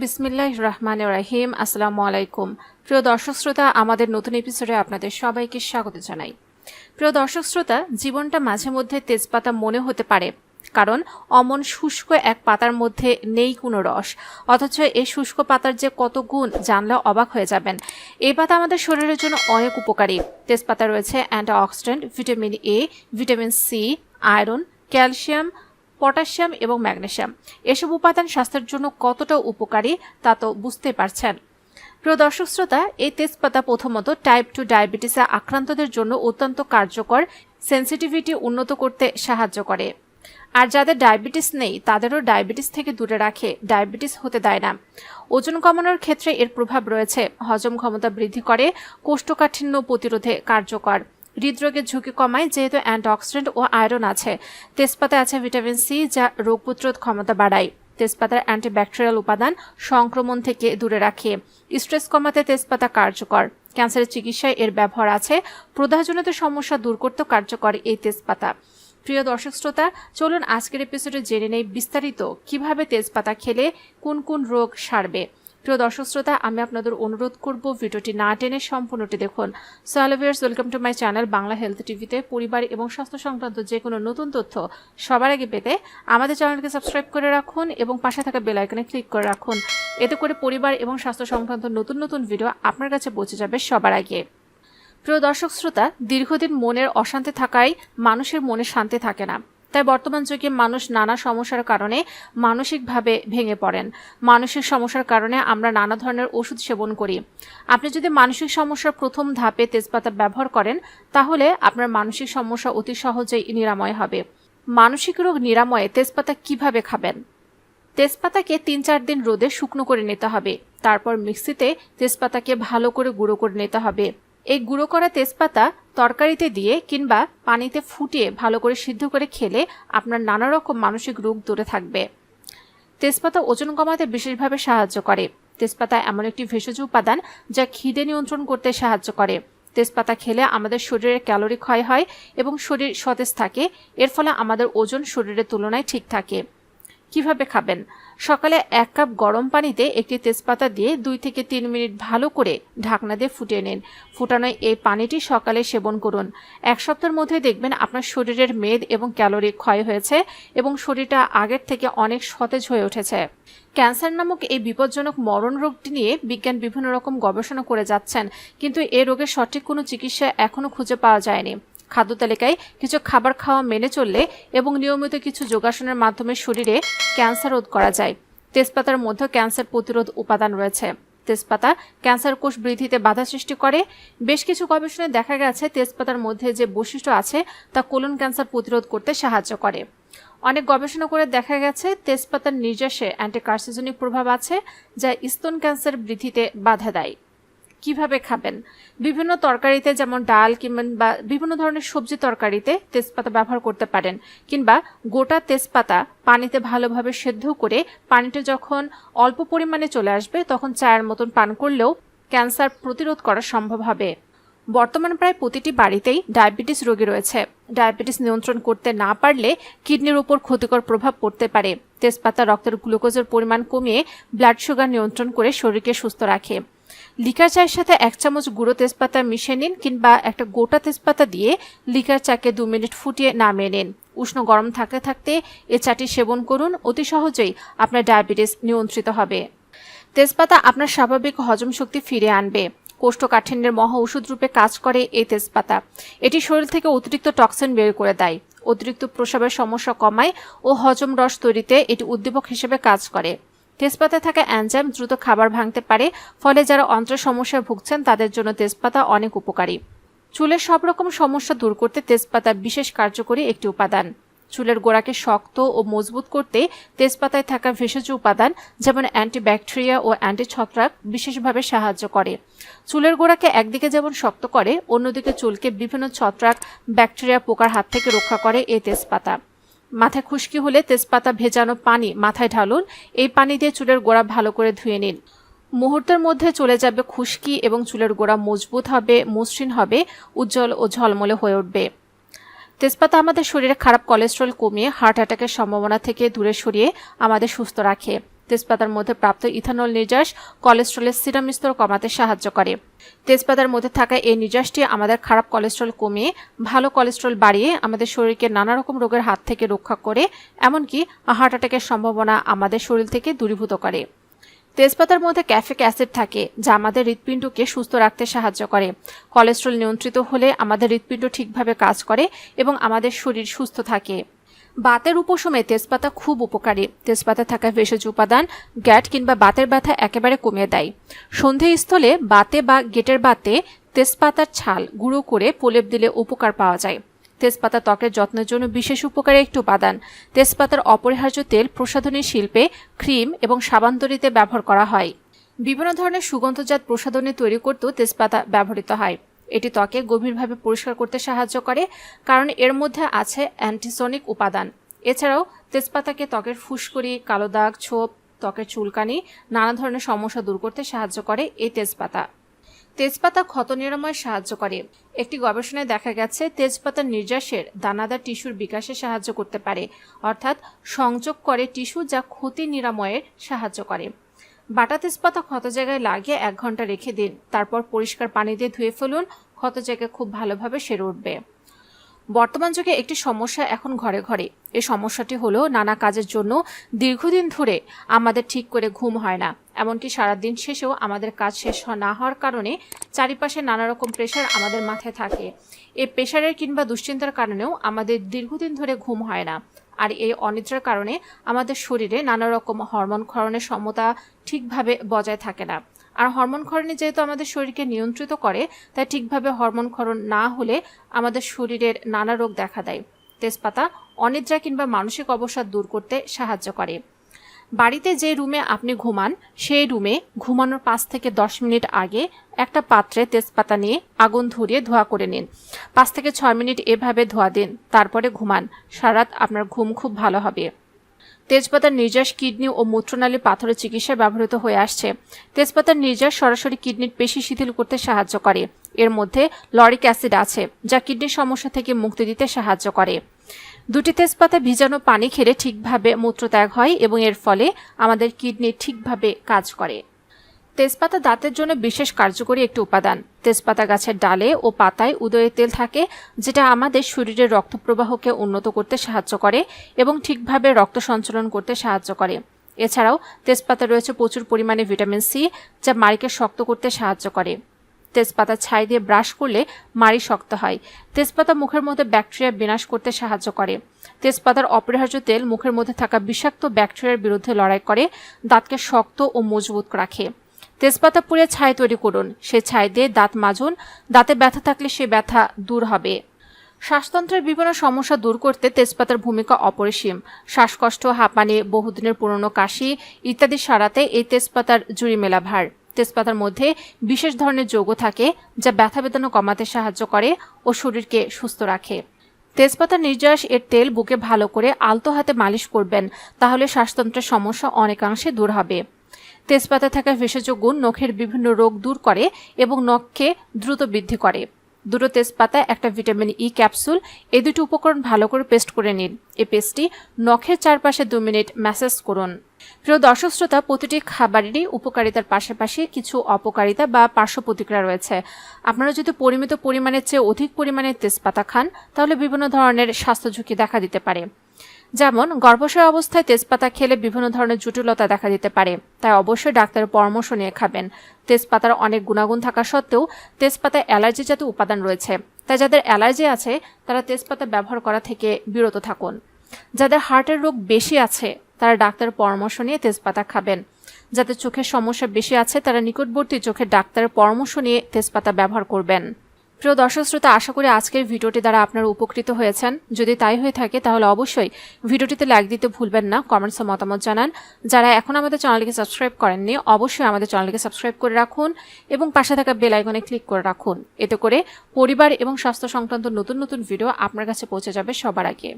বিসমিল্লাহ রহমান রাহিম। আসসালামু আলাইকুম। প্রিয় দর্শক শ্রোতা, আমাদের নতুন এপিসোডে আপনাদের সবাইকে স্বাগত জানাই। প্রিয় দর্শক শ্রোতা, জীবনটা মাঝে মধ্যে তেজপাতা মনে হতে পারে, কারণ অমন শুষ্ক এক পাতার মধ্যে নেই কোনো রস। অথচ এই শুষ্ক পাতার যে কত গুণ, জানলে অবাক হয়ে যাবেন। এই পাতা আমাদের শরীরের জন্য অনেক উপকারী। তেজপাতা রয়েছে antioxidant, vitamin A vitamin C iron calcium potassium এবং ম্যাগনেশিয়াম। এসব উপাদান স্বাস্থ্যের জন্য কতটা উপকারী তা তো বুঝতে পারছেন। প্রিয় দর্শক শ্রোতা, এই তেজপাতা প্রথমত টাইপ টু ডায়াবেটিসে আক্রান্তদের জন্য অত্যন্ত কার্যকর সেন্সিটিভিটি উন্নত করতে সাহায্য করে। আর যাদের ডায়াবেটিস নেই, তাদেরও ডায়াবেটিস থেকে দূরে রাখে ডায়াবেটিস হতে দেয় না। ওজন কমানোর ক্ষেত্রে এর প্রভাব রয়েছে, হজম ক্ষমতা বৃদ্ধি করে, কোষ্ঠকাঠিন্য প্রতিরোধে কার্যকর। হৃদরোগের ঝুঁকি কমায়, যেহেতু অ্যান্টিঅক্সিডেন্ট ও আয়রন আছে। তেজপাতায় আছে ভিটামিন সি, যা রোগ প্রতিরোধ ক্ষমতা বাড়ায়। তেজপাতার অ্যান্টিব্যাকটেরিয়াল উপাদান সংক্রমণ থেকে দূরে রাখে। স্ট্রেস কমাতে তেজপাতা কার্যকর। ক্যান্সারের চিকিৎসায় এর ব্যবহার আছে। প্রদাহজনিত সমস্যা দূর করতেও কার্যকর এই তেজপাতা। প্রিয় দর্শক শ্রোতা, চলুন আজকের এপিসোডে জেনে নেই বিস্তারিত কীভাবে তেজপাতা খেলে কোন কোন রোগ সারবে। প্রিয় দর্শক শ্রোতা, আমি আপনাদের অনুরোধ করব ভিডিওটি না টেনে সম্পূর্ণটি দেখুন। সোয়ালভিয়ার্স welcome to my channel Bangla health টিভিতে। পরিবার এবং স্বাস্থ্য সংক্রান্ত যে কোনো নতুন তথ্য সবার আগে পেতে আমাদের চ্যানেলকে সাবস্ক্রাইব করে রাখুন এবং পাশে থাকা বেল আইকনে ক্লিক করে রাখুন। এতে করে পরিবার এবং স্বাস্থ্য সংক্রান্ত নতুন নতুন ভিডিও আপনার কাছে পৌঁছে যাবে সবার আগে। প্রিয় দর্শক শ্রোতা, দীর্ঘদিন মনের অশান্তি থাকায় মানুষের মনে শান্তি থাকে না। তাই বর্তমান যুগে মানুষ নানা সমস্যার কারণে মানসিকভাবে ভেঙে পড়েন। মানসিক সমস্যার কারণে আমরা নানা ধরনের ওষুধ সেবন করি। আপনি যদি মানসিক সমস্যার প্রথম ধাপে তেজপাতা ব্যবহার করেন, তাহলে আপনার মানসিক সমস্যা অতি সহজেই নিরাময় হবে। মানসিক রোগ নিরাময়ে তেজপাতা কীভাবে খাবেন? তেজপাতাকে তিন চার দিন রোদে শুকনো করে নিতে হবে। তারপর মিক্সিতে তেজপাতাকে ভালো করে গুঁড়ো করে নিতে হবে। এই গুঁড়ো করা তেজপাতা তরকারিতে দিয়ে কিংবা পানিতে ফুটিয়ে ভালো করে সিদ্ধ করে খেলে আপনার নানা রকম মানসিক রোগ দূরে থাকবে। তেজপাতা ওজন কমাতে বিশেষভাবে সাহায্য করে। তেজপাতা এমন একটি ভেষজ উপাদান যা খিদে নিয়ন্ত্রণ করতে সাহায্য করে। তেজপাতা খেলে আমাদের শরীরের ক্যালোরি ক্ষয় হয় এবং শরীর সতেজ থাকে। এর ফলে আমাদের ওজন শরীরের তুলনায় ঠিক থাকে। কীভাবে খাবেন? সকালে এক কাপ গরম পানিতে একটি তেজপাতা দিয়ে দুই থেকে তিন মিনিট ভালো করে ঢাকনা দিয়ে ফুটিয়ে নিন। ফুটানো এই পানিটি সকালে সেবন করুন। এক সপ্তাহের মধ্যে দেখবেন আপনার শরীরের মেদ এবং ক্যালোরি ক্ষয় হয়েছে এবং শরীরটা আগের থেকে অনেক সতেজ হয়ে উঠেছে। ক্যান্সার নামক এই বিপজ্জনক মরণ রোগটি নিয়ে বিজ্ঞান বিভিন্ন রকম গবেষণা করে যাচ্ছেন, কিন্তু এ রোগের সঠিক কোনো চিকিৎসা এখনও খুঁজে পাওয়া যায়নি। খাদ্য তালিকায় কিছু খাবার খাওয়া মেনে চললে এবং নিয়মিত কিছু যোগাসনের মাধ্যমে শরীরে ক্যান্সার রোধ করা যায়। তেজপাতার মধ্যে ক্যান্সার প্রতিরোধ উপাদান রয়েছে। তেজপাতা ক্যান্সার কোষ বৃদ্ধিতে বাধা সৃষ্টি করে। বেশ কিছু গবেষণায় দেখা গেছে, তেজপাতার মধ্যে যে বৈশিষ্ট্য আছে তা কোলন ক্যান্সার প্রতিরোধ করতে সাহায্য করে। অনেক গবেষণা করে দেখা গেছে, তেজপাতার নির্যাসে অ্যান্টিকার্সিজনিক প্রভাব আছে, যা স্তন ক্যান্সার বৃদ্ধিতে বাধা দেয়। কীভাবে খাবেন? বিভিন্ন তরকারিতে যেমন ডাল কিংবা বিভিন্ন ধরনের সবজি তরকারিতে তেজপাতা ব্যবহার করতে পারেন কিংবা গোটা তেজপাতা পানিতে ভালোভাবে সেদ্ধ করে পানিটা যখন অল্প পরিমাণে চলে আসবে তখন চায়ের মতন পান করলেও ক্যান্সার প্রতিরোধ করা সম্ভব হবে। বর্তমান প্রায় প্রতিটি বাড়িতেই ডায়াবেটিস রোগী রয়েছে। ডায়াবেটিস নিয়ন্ত্রণ করতে না পারলে কিডনির উপর ক্ষতিকর প্রভাব পড়তে পারে। তেজপাতা, রক্তের গ্লুকোজের পরিমাণ কমিয়ে ব্লাড সুগার নিয়ন্ত্রণ করে শরীরকে সুস্থ রাখে। লিকার চায়ের সাথে এক চামচ গুঁড়ো তেজপাতা মিশিয়ে নিন কিংবা একটা গোটা তেজপাতা দিয়ে লিকার চাকে দু মিনিট ফুটিয়ে নামিয়ে নিন। উষ্ণ গরম থাকতে থাকতে এ চাটি সেবন করুন। অতি সহজেই আপনার ডায়াবেটিস নিয়ন্ত্রিত হবে। তেজপাতা আপনার স্বাভাবিক হজম শক্তি ফিরে আনবে। কোষ্ঠকাঠিন্যের মহা ওষুধ রূপে কাজ করে এই তেজপাতা। এটি শরীর থেকে অতিরিক্ত টক্সিন বের করে দেয়। অতিরিক্ত প্রসাবের সমস্যা কমায় ও হজম রস তৈরিতে এটি উদ্দীপক হিসেবে কাজ করে। তেজপাতায় থাকা অ্যানজাইম দ্রুত খাবার ভাঙতে পারে, ফলে যারা অন্ত্র সমস্যায় ভুগছেন তাদের জন্য তেজপাতা অনেক উপকারী। চুলের সব রকম সমস্যা দূর করতে তেজপাতা বিশেষ কার্যকরী একটি উপাদান। চুলের গোড়াকে শক্ত ও মজবুত করতে তেজপাতায় থাকা ভেষজ উপাদান, যেমন অ্যান্টিব্যাকটেরিয়া ও অ্যান্টি ছত্রাক বিশেষভাবে সাহায্য করে। চুলের গোড়াকে একদিকে যেমন শক্ত করে, অন্যদিকে চুলকে বিভিন্ন ছত্রাক, ব্যাকটেরিয়া পোকার হাত থেকে রক্ষা করে এই তেজপাতা। মাথায় খুশকি হলে তেজপাতা ভেজানো পানি মাথায় ঢালুন। এই পানি দিয়ে চুলের গোড়া ভালো করে ধুয়ে নিন। মুহূর্তের মধ্যে চলে যাবে খুশকি এবং চুলের গোড়া মজবুত হবে, মসৃণ হবে, উজ্জ্বল ও ঝলমলে হয়ে উঠবে। তেজপাতা আমাদের শরীরে খারাপ কোলেস্ট্রল কমিয়ে হার্ট অ্যাটাকের সম্ভাবনা থেকে দূরে সরিয়ে আমাদের সুস্থ রাখে। তেজপাতার মধ্যে প্রাপ্ত ইথানল নির্যাস কোলেস্ট্রলের সিরাম স্তর কমাতে সাহায্য করে। তেজপাতার মধ্যে থাকা এই নির্যাসটি আমাদের খারাপ কোলেস্ট্রল কমিয়ে, ভালো কোলেস্ট্রল বাড়িয়ে আমাদের শরীরকে নানা রকম রোগের হাত থেকে রক্ষা করে, এমনকি হার্ট অ্যাটাকের সম্ভাবনা আমাদের শরীর থেকে দূরীভূত করে। তেজপাতার মধ্যে ক্যাফিক অ্যাসিড থাকে, যা আমাদের হৃৎপিণ্ডকে সুস্থ রাখতে সাহায্য করে। কোলেস্ট্রল নিয়ন্ত্রিত হলে আমাদের হৃৎপিণ্ড ঠিকভাবে কাজ করে এবং আমাদের শরীর সুস্থ থাকে। বাতের উপশমে তেজপাতা খুব উপকারী। তেজপাতা থাকা ভেষজ উপাদান, গ্যাট কিংবা বাতের ব্যথা একেবারে কমিয়ে দেয়। সন্ধে স্থলে বাতে বা গেটের বাতে তেজপাতার ছাল গুঁড়ো করে প্রলেপ দিলে উপকার পাওয়া যায়। তেজপাতা ত্বকের যত্নের জন্য বিশেষ উপকারী একটি উপাদান। তেজপাতার অপরিহার্য তেল প্রসাধনী শিল্পে ক্রিম এবং সাবান তৈরিতে ব্যবহার করা হয়। বিভিন্ন ধরনের সুগন্ধজাত প্রসাধনী তৈরি করতেও তেজপাতা ব্যবহৃত হয়। এটি ত্বকে গভীরভাবে পরিষ্কার করতে সাহায্য করে, কারণ এর মধ্যে আছে অ্যান্টিসনিক উপাদান। এছাড়াও তেজপাতাকে ত্বকের ফুসকুড়ি, কালো দাগ, ছোপ, ত্বকের চুলকানি, নানা ধরনের সমস্যা দূর করতে সাহায্য করে এই তেজপাতা। তেজপাতা ক্ষত নিরাময়ে সাহায্য করে। একটি গবেষণায় দেখা গেছে, তেজপাতার নির্যাসের দানাদার টিস্যুর বিকাশে সাহায্য করতে পারে, অর্থাৎ সংযোগ করে টিস্যু যা ক্ষতি নিরাময়ের সাহায্য করে। বাটা তেজপাতা ক্ষত জায়গায় লাগিয়ে এক ঘণ্টা রেখে দিন। তারপর পরিষ্কার পানি দিয়ে ধুয়ে ফেলুন। ক্ষত জায়গা খুব ভালোভাবে সেরে উঠবে। বর্তমান যুগে একটি সমস্যা এখন ঘরে ঘরে। এ সমস্যাটি হলো নানা কাজের জন্য দীর্ঘদিন ধরে আমাদের ঠিক করে ঘুম হয় না। এমনকি সারাদিন শেষেও আমাদের কাজ শেষ না হওয়ার কারণে চারিপাশে নানা রকম প্রেশার আমাদের মাথায় থাকে। এই প্রেশারের কিংবা দুশ্চিন্তার কারণেও আমাদের দীর্ঘদিন ধরে ঘুম হয় না। আর এই অনিদ্রার কারণে আমাদের শরীরে নানা রকম হরমোন ক্ষরণের সমতা ঠিকভাবে বজায় থাকে না। আর হরমোন ক্ষরণে যেহেতু আমাদের শরীরকে নিয়ন্ত্রিত করে, তাই ঠিকভাবে হরমোন ক্ষরণ না হলে আমাদের শরীরের নানা রোগ দেখা দেয়। তেজপাতা অনিদ্রা কিংবা মানসিক অবসাদ দূর করতে সাহায্য করে। বাড়িতে যে রুমে আপনি ঘুমান, সেই রুমে ঘুমানোর পাঁচ থেকে দশ মিনিট আগে একটা পাত্রে তেজপাতা নিয়ে আগুন ধরিয়ে ধোয়া করে নিন। পাঁচ থেকে ছয় মিনিট এভাবে ধোয়া দিন, তারপরে ঘুমান। সারাত আপনার ঘুম খুব ভালো হবে। তেজপাতার নির্যাস কিডনি ও মূত্রনালী পাথরের চিকিৎসায় ব্যবহৃত হয়ে আসছে। তেজপাতার নির্যাস সরাসরি কিডনির পেশি শিথিল করতে সাহায্য করে। এর মধ্যে লরিক অ্যাসিড আছে, যা কিডনির সমস্যা থেকে মুক্তি দিতে সাহায্য করে। দুটি তেজপাতা ভিজানো পানি খেলে ঠিকভাবে মূত্রত্যাগ হয় এবং এর ফলে আমাদের কিডনি ঠিকভাবে কাজ করে। তেজপাতা দাঁতের জন্য বিশেষ কার্যকরী একটি উপাদান। তেজপাতা গাছের ডালে ও পাতায় উদয়ের তেল থাকে, যেটা আমাদের শরীরের রক্ত প্রবাহকে উন্নত করতে সাহায্য করে এবং ঠিকভাবে রক্ত সঞ্চালন করতে সাহায্য করে। এছাড়াও তেজপাতা রয়েছে প্রচুর পরিমাণে ভিটামিন সি, যা মাড়িকে শক্ত করতে সাহায্য করে। তেজপাতা ছাই দিয়ে ব্রাশ করলে মাড়ি শক্ত হয়। তেজপাতা মুখের মধ্যে ব্যাকটেরিয়া বিনাশ করতে সাহায্য করে। তেজপাতার অপরিহার্য তেল মুখের মধ্যে থাকা বিষাক্ত ব্যাকটেরিয়ার বিরুদ্ধে লড়াই করে, দাঁতকে শক্ত ও মজবুত রাখে। তেজপাতা পুড়ে ছাই তৈরি করুন। সে ছাই দিয়ে দাঁত মাজুন। দাঁতে ব্যথা থাকলে সে ব্যথা দূর হবে। শ্বাসতন্ত্রের বিভিন্ন সমস্যা দূর করতে তেজপাতার ভূমিকা অপরিসীম। শ্বাসকষ্ট, হাঁপানি, বহুদিনের পুরনো কাশি ইত্যাদি সারাতে এই তেজপাতার জুড়ি মেলা ভার তেজপাতার মধ্যে বিশেষ ধরনের যৌগ থাকে যা ব্যথা বেদনা কমাতে সাহায্য করে ও শরীরকে সুস্থ রাখে। তেজপাতার নির্যাস এর তেল বুকে ভালো করে আলতো হাতে মালিশ করবেন, তাহলে শ্বাসতন্ত্রের সমস্যা অনেকাংশে দূর হবে। তেজপাতা থাকা ভেষজ গুণ নখের বিভিন্ন রোগ দূর করে এবং নখকে দ্রুত বৃদ্ধি করে। দুটো তেজপাতা, একটা ভিটামিন ই ক্যাপসুল, এই দুটি উপকরণ ভালো করে পেস্ট করে নিন। এই পেস্টটি নখের চারপাশে দু মিনিট ম্যাসেজ করুন। প্রিয় দর্শক শ্রোতা, প্রতিটি খাবারেরই উপকারিতার পাশাপাশি কিছু অপকারিতা বা পার্শ্ব প্রতিক্রিয়া রয়েছে। আপনারা যদি পরিমিত পরিমাণের চেয়ে অধিক পরিমাণে তেজপাতা খান, তাহলে বিভিন্ন ধরনের স্বাস্থ্য ঝুঁকি দেখা দিতে পারে। যেমন, গর্ভাশয় অবস্থায় তেজপাতা খেলে বিভিন্ন ধরনের জটিলতা দেখা দিতে পারে। তাই অবশ্যই ডাক্তারের পরামর্শ নিয়ে খাবেন। তেজপাতার অনেক গুণাগুণ থাকা সত্ত্বেও তেজপাতায় অ্যালার্জি জাতীয় উপাদান রয়েছে। তাই যাদের অ্যালার্জি আছে, তারা তেজপাতা ব্যবহার করা থেকে বিরত থাকুন। যাদের হার্টের রোগ বেশি আছে, তারা ডাক্তারের পরামর্শ নিয়ে তেজপাতা খাবেন। যাদের চোখের সমস্যা বেশি আছে, তারা নিকটবর্তী চোখের ডাক্তারের পরামর্শ নিয়ে তেজপাতা ব্যবহার করবেন। প্রিয় দর্শক শ্রোতা, আশা করি আজকের ভিডিওটি দ্বারা আপনারা উপকৃত হয়েছেন। যদি তাই হয়ে থাকে, তাহলে অবশ্যই ভিডিওটিতে লাইক দিতে ভুলবেন না কমেন্টসে মতামত জানান। যারা এখন আমাদের চ্যানেলকে সাবস্ক্রাইব করেননি, অবশ্যই আমাদের চ্যানেলকে সাবস্ক্রাইব করে রাখুন এবং পাশে থাকা বেল আইকনে ক্লিক করে রাখুন। এতে করে পরিবার এবং স্বাস্থ্য সংক্রান্ত নতুন নতুন ভিডিও আপনার কাছে পৌঁছে যাবে সবার আগে।